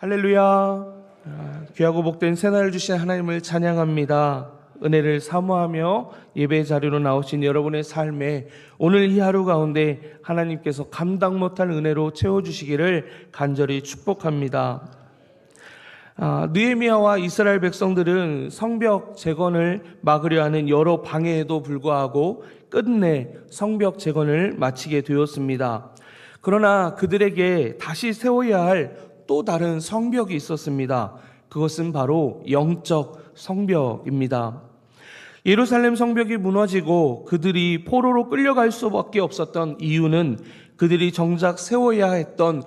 할렐루야. 아, 귀하고 복된 새날을 주신 하나님을 찬양합니다. 은혜를 사모하며 예배 자리로 나오신 여러분의 삶에 오늘 이 하루 가운데 하나님께서 감당 못할 은혜로 채워주시기를 간절히 축복합니다. 아, 느헤미야와 이스라엘 백성들은 성벽 재건을 막으려 하는 여러 방해에도 불구하고 끝내 성벽 재건을 마치게 되었습니다. 그러나 그들에게 다시 세워야 할 또 다른 성벽이 있었습니다. 그것은 바로 영적 성벽입니다. 예루살렘 성벽이 무너지고 그들이 포로로 끌려갈 수밖에 없었던 이유는 그들이 정작 세워야 했던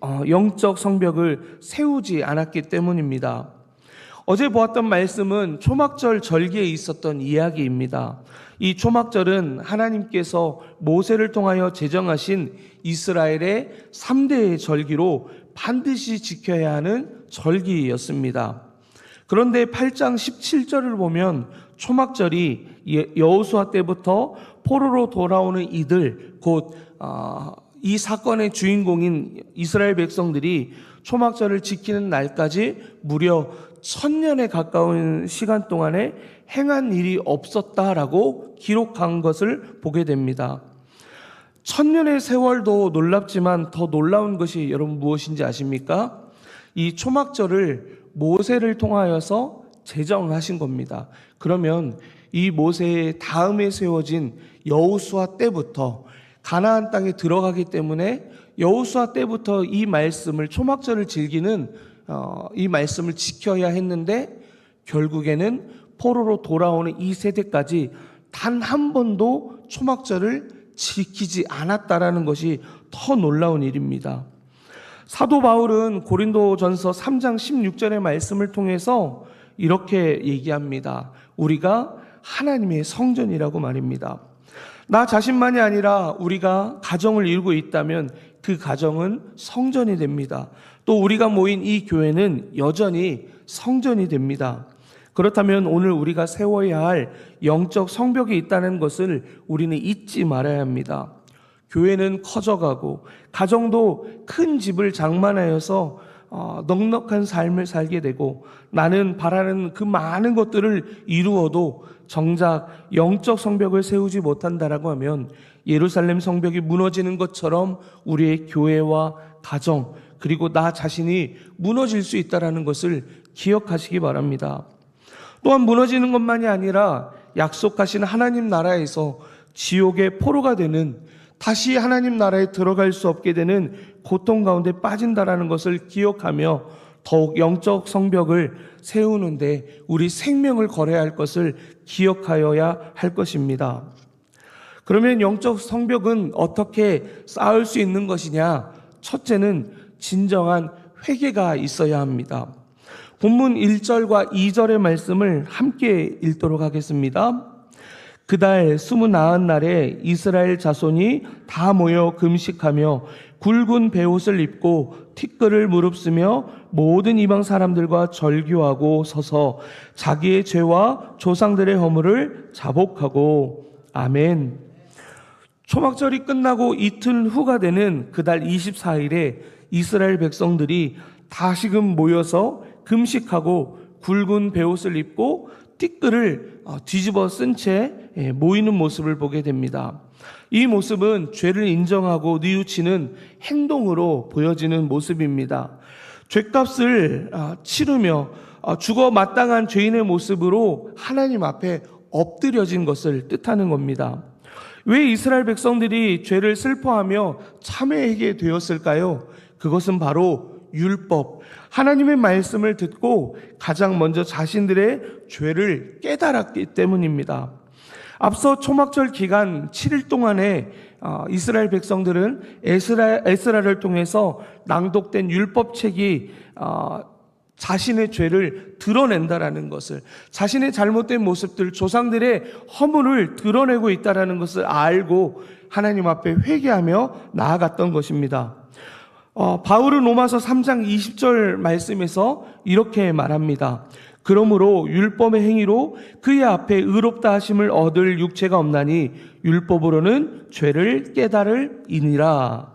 어, 영적 성벽을 세우지 않았기 때문입니다. 어제 보았던 말씀은 초막절 절기에 있었던 이야기입니다. 이 초막절은 하나님께서 모세를 통하여 제정하신 이스라엘의 3대의 절기로 반드시 지켜야 하는 절기였습니다. 그런데 8장 17절을 보면 초막절이 예, 여호수아 때부터 포로로 돌아오는 이들 곧 아, 이 사건의 주인공인 이스라엘 백성들이 초막절을 지키는 날까지 무려 천년에 가까운 시간 동안에 행한 일이 없었다라고 기록한 것을 보게 됩니다. 천년의 세월도 놀랍지만 더 놀라운 것이 여러분 무엇인지 아십니까? 이 초막절을 모세를 통하여서 제정하신 겁니다. 그러면 이 모세의 다음에 세워진 여우수아 때부터 가나안 땅에 들어가기 때문에 여우수아 때부터 이 말씀을 초막절을 즐기는 어, 이 말씀을 지켜야 했는데 결국에는 포로로 돌아오는 이 세대까지 단 한 번도 초막절을 지키지 않았다라는 것이 더 놀라운 일입니다. 사도 바울은 고린도전서 3장 16절의 말씀을 통해서 이렇게 얘기합니다. 우리가 하나님의 성전이라고 말입니다. 나 자신만이 아니라 우리가 가정을 이루고 있다면 그 가정은 성전이 됩니다. 또 우리가 모인 이 교회는 여전히 성전이 됩니다. 그렇다면 오늘 우리가 세워야 할 영적 성벽이 있다는 것을 우리는 잊지 말아야 합니다. 교회는 커져가고 가정도 큰 집을 장만하여서 어, 넉넉한 삶을 살게 되고 나는 바라는 그 많은 것들을 이루어도 정작 영적 성벽을 세우지 못한다라고 하면 예루살렘 성벽이 무너지는 것처럼 우리의 교회와 가정 그리고 나 자신이 무너질 수 있다라는 것을 기억하시기 바랍니다. 또한 무너지는 것만이 아니라 약속하신 하나님 나라에서 지옥의 포로가 되는 다시 하나님 나라에 들어갈 수 없게 되는 고통 가운데 빠진다라는 것을 기억하며 더욱 영적 성벽을 세우는데 우리 생명을 걸어야 할 것을 기억하여야 할 것입니다. 그러면 영적 성벽은 어떻게 쌓을 수 있는 것이냐? 첫째는 진정한 회개가 있어야 합니다. 본문 1절과 2절의 말씀을 함께 읽도록 하겠습니다. 그달 스무 나흔 날에 이스라엘 자손이 다 모여 금식하며 굵은 베옷을 입고 티끌을 무릅쓰며 모든 이방 사람들과 절규하고 서서 자기의 죄와 조상들의 허물을 자복하고 아멘. 초막절이 끝나고 이틀 후가 되는 그달 24일에 이스라엘 백성들이 다시금 모여서 금식하고 굵은 베옷을 입고 띠끌을 어, 뒤집어 쓴채 예, 모이는 모습을 보게 됩니다. 이 모습은 죄를 인정하고 뉘우치는 행동으로 보여지는 모습입니다. 죄값을 아, 치르며 아, 죽어 마땅한 죄인의 모습으로 하나님 앞에 엎드려진 것을 뜻하는 겁니다. 왜 이스라엘 백성들이 죄를 슬퍼하며 참회하게 되었을까요? 그것은 바로 율법, 하나님의 말씀을 듣고 가장 먼저 자신들의 죄를 깨달았기 때문입니다. 앞서 초막절 기간 7일 동안에 어, 이스라엘 백성들은 에스라, 에스라를 통해서 낭독된 율법책이 어, 자신의 죄를 드러낸다라는 것을 자신의 잘못된 모습들 조상들의 허물을 드러내고 있다라는 것을 알고 하나님 앞에 회개하며 나아갔던 것입니다. 어, 바울은 로마서 3장 20절 말씀에서 이렇게 말합니다. 그러므로 율법의 행위로 그의 앞에 의롭다 하심을 얻을 육체가 없나니 율법으로는 죄를 깨달을 이니라.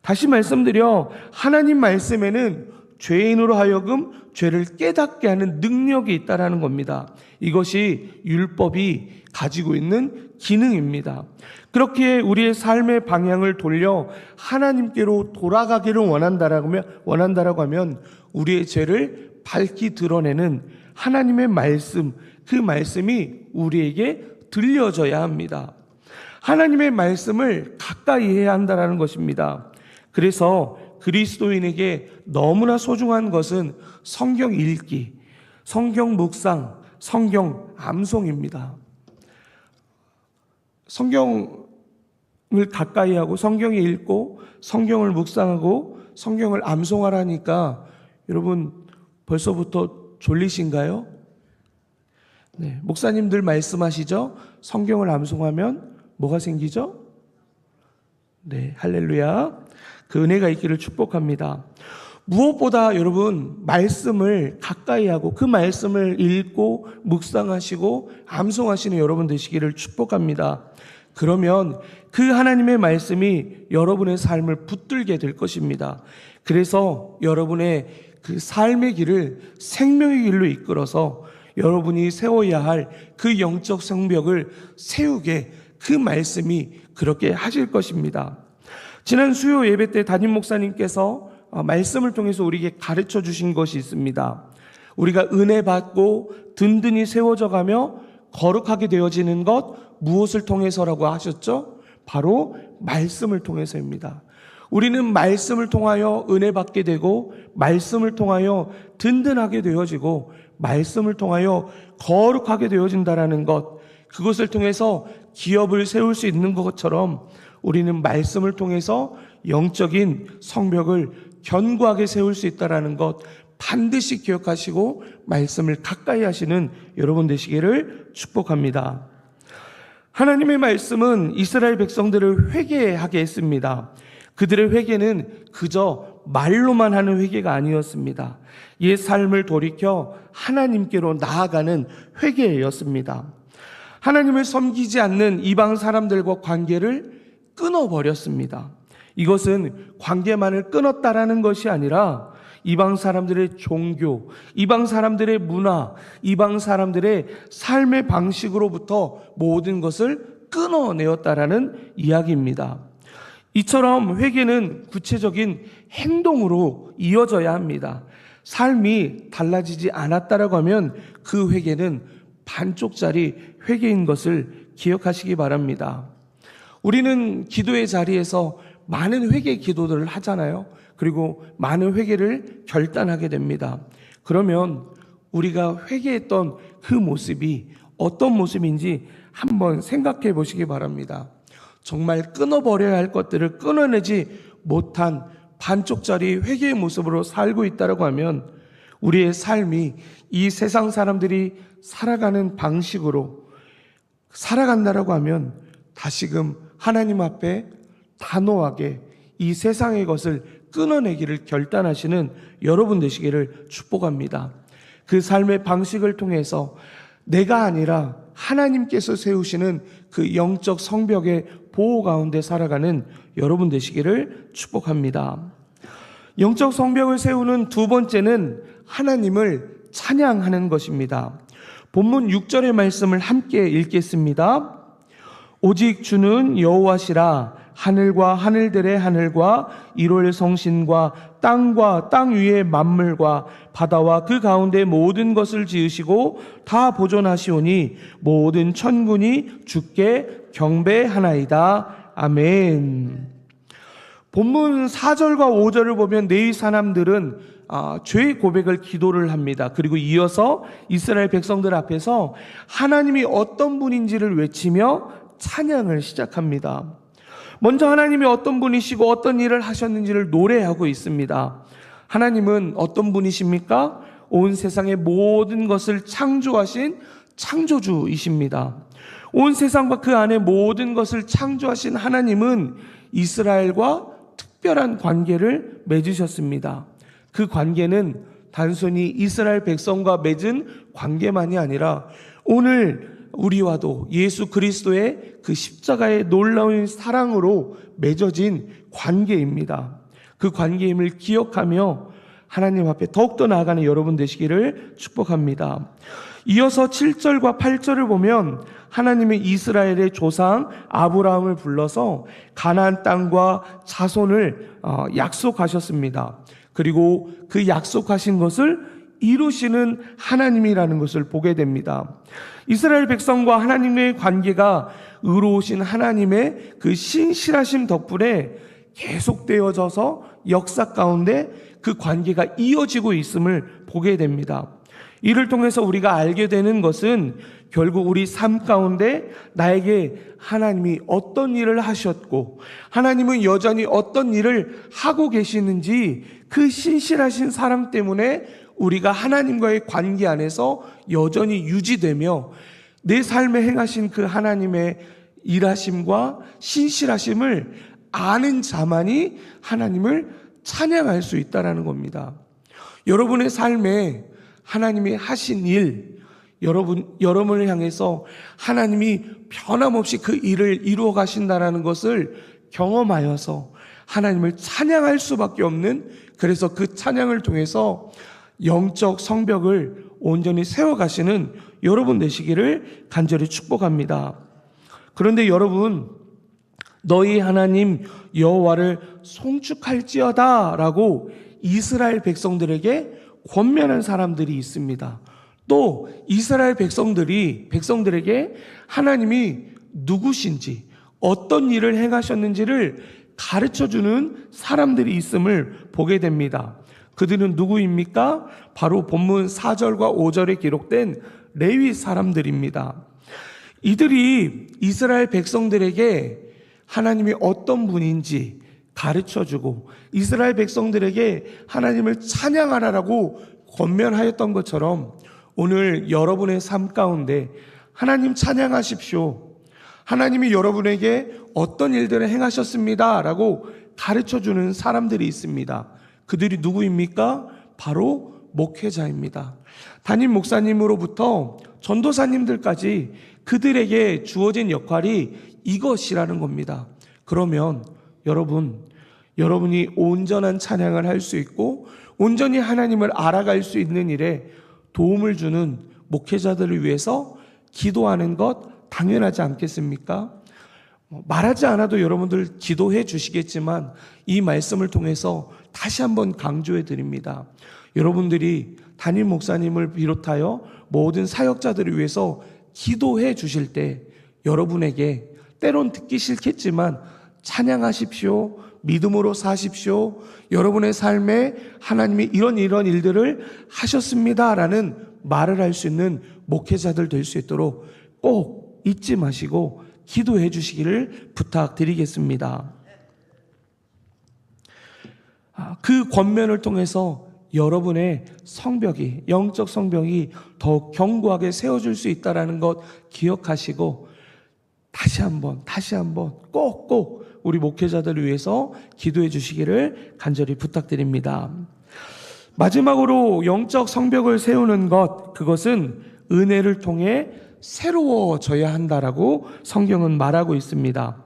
다시 말씀드려 하나님 말씀에는 죄인으로 하여금 죄를 깨닫게 하는 능력이 있다라는 겁니다. 이것이 율법이 가지고 있는 기능입니다. 그렇게 우리의 삶의 방향을 돌려 하나님께로 돌아가기를 원한다라고 하면, 원한다라고 하면 우리의 죄를 밝히 드러내는 하나님의 말씀, 그 말씀이 우리에게 들려져야 합니다. 하나님의 말씀을 가까이 해야 한다라는 것입니다. 그래서 그리스도인에게 너무나 소중한 것은 성경 읽기, 성경 묵상, 성경 암송입니다. 성경을 가까이 하고 성경을 읽고 성경을 묵상하고 성경을 암송하라니까 여러분 벌써부터 졸리신가요? 네, 목사님들 말씀하시죠? 성경을 암송하면 뭐가 생기죠? 네, 할렐루야. 그 은혜가 있기를 축복합니다. 무엇보다 여러분 말씀을 가까이 하고 그 말씀을 읽고 묵상하시고 암송하시는 여러분 되시기를 축복합니다. 그러면 그 하나님의 말씀이 여러분의 삶을 붙들게 될 것입니다. 그래서 여러분의 그 삶의 길을 생명의 길로 이끌어서 여러분이 세워야 할 그 영적 성벽을 세우게 그 말씀이 그렇게 하실 것입니다. 지난 수요 예배 때 담임 목사님께서 어, 말씀을 통해서 우리에게 가르쳐 주신 것이 있습니다. 우리가 은혜 받고 든든히 세워져 가며 거룩하게 되어지는 것 무엇을 통해서라고 하셨죠? 바로 말씀을 통해서입니다. 우리는 말씀을 통하여 은혜 받게 되고 말씀을 통하여 든든하게 되어지고 말씀을 통하여 거룩하게 되어진다라는 것 그것을 통해서 기업을 세울 수 있는 것처럼 우리는 말씀을 통해서 영적인 성벽을 견고하게 세울 수 있다라는 것 반드시 기억하시고 말씀을 가까이 하시는 여러분 되시기를 축복합니다. 하나님의 말씀은 이스라엘 백성들을 회개하게 했습니다. 그들의 회개는 그저 말로만 하는 회개가 아니었습니다. 옛 삶을 돌이켜 하나님께로 나아가는 회개였습니다. 하나님을 섬기지 않는 이방 사람들과 관계를 끊어버렸습니다. 이것은 관계만을 끊었다라는 것이 아니라 이방 사람들의 종교, 이방 사람들의 문화, 이방 사람들의 삶의 방식으로부터 모든 것을 끊어내었다라는 이야기입니다. 이처럼 회개는 구체적인 행동으로 이어져야 합니다. 삶이 달라지지 않았다라고 하면 그 회개는 반쪽짜리 회개인 것을 기억하시기 바랍니다. 우리는 기도의 자리에서 많은 회개 기도들을 하잖아요. 그리고 많은 회개를 결단하게 됩니다. 그러면 우리가 회개했던 그 모습이 어떤 모습인지 한번 생각해 보시기 바랍니다. 정말 끊어버려야 할 것들을 끊어내지 못한 반쪽짜리 회개의 모습으로 살고 있다고 하면 우리의 삶이 이 세상 사람들이 살아가는 방식으로 살아간다라고 하면 다시금 하나님 앞에 단호하게 이 세상의 것을 끊어내기를 결단하시는 여러분 되시기를 축복합니다. 그 삶의 방식을 통해서 내가 아니라 하나님께서 세우시는 그 영적 성벽의 보호 가운데 살아가는 여러분 되시기를 축복합니다. 영적 성벽을 세우는 두 번째는 하나님을 찬양하는 것입니다. 본문 6절의 말씀을 함께 읽겠습니다. 오직 주는 여호와시라 하늘과 하늘들의 하늘과 일월 성신과 땅과 땅 위의 만물과 바다와 그 가운데 모든 것을 지으시고 다 보존하시오니 모든 천군이 주께 경배하나이다. 아멘. 본문 4절과 5절을 보면 네이 사람들은 아, 죄의 고백을 기도를 합니다. 그리고 이어서 이스라엘 백성들 앞에서 하나님이 어떤 분인지를 외치며 찬양을 시작합니다. 먼저 하나님이 어떤 분이시고 어떤 일을 하셨는지를 노래하고 있습니다. 하나님은 어떤 분이십니까? 온 세상의 모든 것을 창조하신 창조주이십니다. 온 세상과 그 안에 모든 것을 창조하신 하나님은 이스라엘과 특별한 관계를 맺으셨습니다. 그 관계는 단순히 이스라엘 백성과 맺은 관계만이 아니라 오늘 우리와도 예수 그리스도의 그 십자가의 놀라운 사랑으로 맺어진 관계입니다. 그 관계임을 기억하며 하나님 앞에 더욱더 나아가는 여러분 되시기를 축복합니다. 이어서 7절과 8절을 보면 하나님의 이스라엘의 조상 아브라함을 불러서 가나안 땅과 자손을 어, 약속하셨습니다. 그리고 그 약속하신 것을 이루시는 하나님이라는 것을 보게 됩니다. 이스라엘 백성과 하나님의 관계가 의로우신 하나님의 그 신실하심 덕분에 계속되어져서 역사 가운데 그 관계가 이어지고 있음을 보게 됩니다. 이를 통해서 우리가 알게 되는 것은 결국 우리 삶 가운데 나에게 하나님이 어떤 일을 하셨고 하나님은 여전히 어떤 일을 하고 계시는지 그 신실하신 사랑 때문에 우리가 하나님과의 관계 안에서 여전히 유지되며 내 삶에 행하신 그 하나님의 일하심과 신실하심을 아는 자만이 하나님을 찬양할 수 있다라는 겁니다. 여러분의 삶에 하나님이 하신 일, 여러분, 여러분을 향해서 하나님이 변함없이 그 일을 이루어 가신다라는 것을 경험하여서 하나님을 찬양할 수밖에 없는 그래서 그 찬양을 통해서 영적 성벽을 온전히 세워가시는 여러분 되시기를 간절히 축복합니다. 그런데 여러분, 너희 하나님 여호와를 송축할지어다라고 이스라엘 백성들에게 권면한 사람들이 있습니다. 또 이스라엘 백성들이 백성들에게 하나님이 누구신지 어떤 일을 행하셨는지를 가르쳐 주는 사람들이 있음을 보게 됩니다. 그들은 누구입니까? 바로 본문 4절과 5절에 기록된 레위 사람들입니다. 이들이 이스라엘 백성들에게 하나님이 어떤 분인지 가르쳐 주고 이스라엘 백성들에게 하나님을 찬양하라라고 권면하였던 것처럼 오늘 여러분의 삶 가운데 하나님 찬양하십시오. 하나님이 여러분에게 어떤 일들을 행하셨습니다. 라고 가르쳐 주는 사람들이 있습니다. 그들이 누구입니까? 바로 목회자입니다. 담임 목사님으로부터 전도사님들까지 그들에게 주어진 역할이 이것이라는 겁니다. 그러면 여러분, 여러분이 온전한 찬양을 할 수 있고 온전히 하나님을 알아갈 수 있는 일에 도움을 주는 목회자들을 위해서 기도하는 것 당연하지 않겠습니까? 뭐 말하지 않아도 여러분들 기도해 주시겠지만 이 말씀을 통해서 다시 한번 강조해 드립니다. 여러분들이 담임 목사님을 비롯하여 모든 사역자들을 위해서 기도해 주실 때 여러분에게 때론 듣기 싫겠지만 찬양하십시오. 믿음으로 사십시오. 여러분의 삶에 하나님이 이런 이런 일들을 하셨습니다 라는 말을 할 수 있는 목회자들 될 수 있도록 꼭 잊지 마시고 기도해 주시기를 부탁드리겠습니다. 아, 그 권면을 통해서 여러분의 성벽이 영적 성벽이 더 견고하게 세워질 수 있다라는 것 기억하시고 다시 한번 다시 한번 꼭꼭 우리 목회자들을 위해서 기도해 주시기를 간절히 부탁드립니다. 마지막으로 영적 성벽을 세우는 것 그것은 은혜를 통해 새로워져야 한다라고 성경은 말하고 있습니다.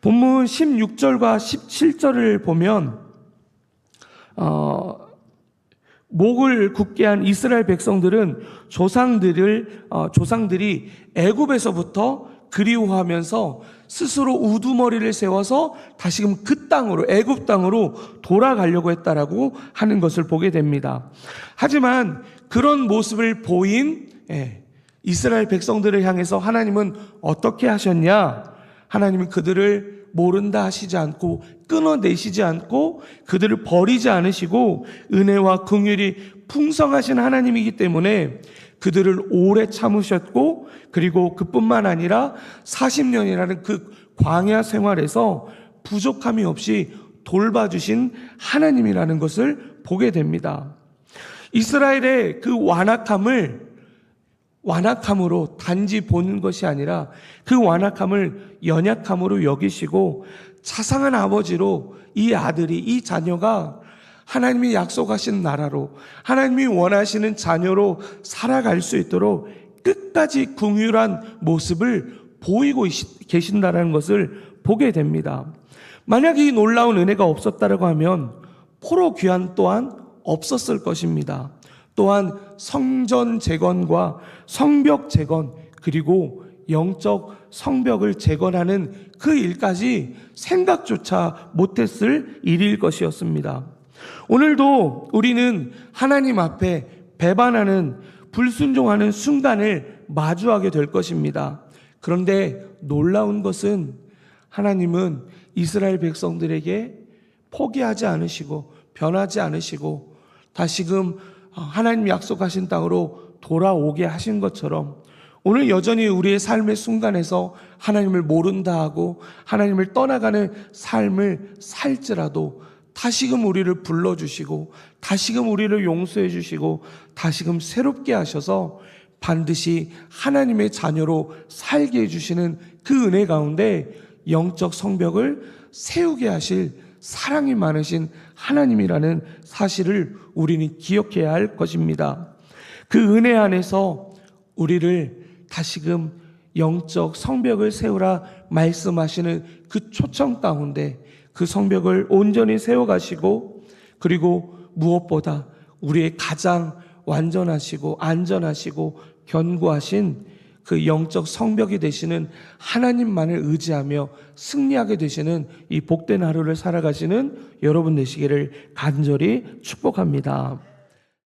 본문 16절과 17절을 보면 어, 목을 굳게 한 이스라엘 백성들은 조상들을 어, 조상들이 애굽에서부터 그리워하면서 스스로 우두머리를 세워서 다시금 그 땅으로 애굽 땅으로 돌아가려고 했다라고 하는 것을 보게 됩니다. 하지만 그런 모습을 보인 예, 이스라엘 백성들을 향해서 하나님은 어떻게 하셨냐? 하나님은 그들을 모른다 하시지 않고 끊어내시지 않고 그들을 버리지 않으시고 은혜와 긍휼이 풍성하신 하나님이기 때문에 그들을 오래 참으셨고 그리고 그뿐만 아니라 40년이라는 그 광야 생활에서 부족함이 없이 돌봐주신 하나님이라는 것을 보게 됩니다. 이스라엘의 그 완악함을 완악함으로 단지 보는 것이 아니라 그 완악함을 연약함으로 여기시고 자상한 아버지로 이 아들이 이 자녀가 하나님이 약속하신 나라로 하나님이 원하시는 자녀로 살아갈 수 있도록 끝까지 궁휼한 모습을 보이고 계신다는 것을 보게 됩니다. 만약 이 놀라운 은혜가 없었다고 하면 포로 귀환 또한 없었을 것입니다. 또한 성전 재건과 성벽 재건 그리고 영적 성벽을 재건하는 그 일까지 생각조차 못했을 일일 것이었습니다. 오늘도 우리는 하나님 앞에 배반하는 불순종하는 순간을 마주하게 될 것입니다. 그런데 놀라운 것은 하나님은 이스라엘 백성들에게 포기하지 않으시고 변하지 않으시고 다시금 하나님 약속하신 땅으로 돌아오게 하신 것처럼 오늘 여전히 우리의 삶의 순간에서 하나님을 모른다 하고 하나님을 떠나가는 삶을 살지라도 다시금 우리를 불러주시고 다시금 우리를 용서해 주시고 다시금 새롭게 하셔서 반드시 하나님의 자녀로 살게 해주시는 그 은혜 가운데 영적 성벽을 세우게 하실 사랑이 많으신 하나님이라는 사실을 우리는 기억해야 할 것입니다. 그 은혜 안에서 우리를 다시금 영적 성벽을 세우라 말씀하시는 그 초청 가운데 그 성벽을 온전히 세워가시고 그리고 무엇보다 우리의 가장 완전하시고 안전하시고 견고하신 그 영적 성벽이 되시는 하나님만을 의지하며 승리하게 되시는 이 복된 하루를 살아가시는 여러분 되시기를 간절히 축복합니다.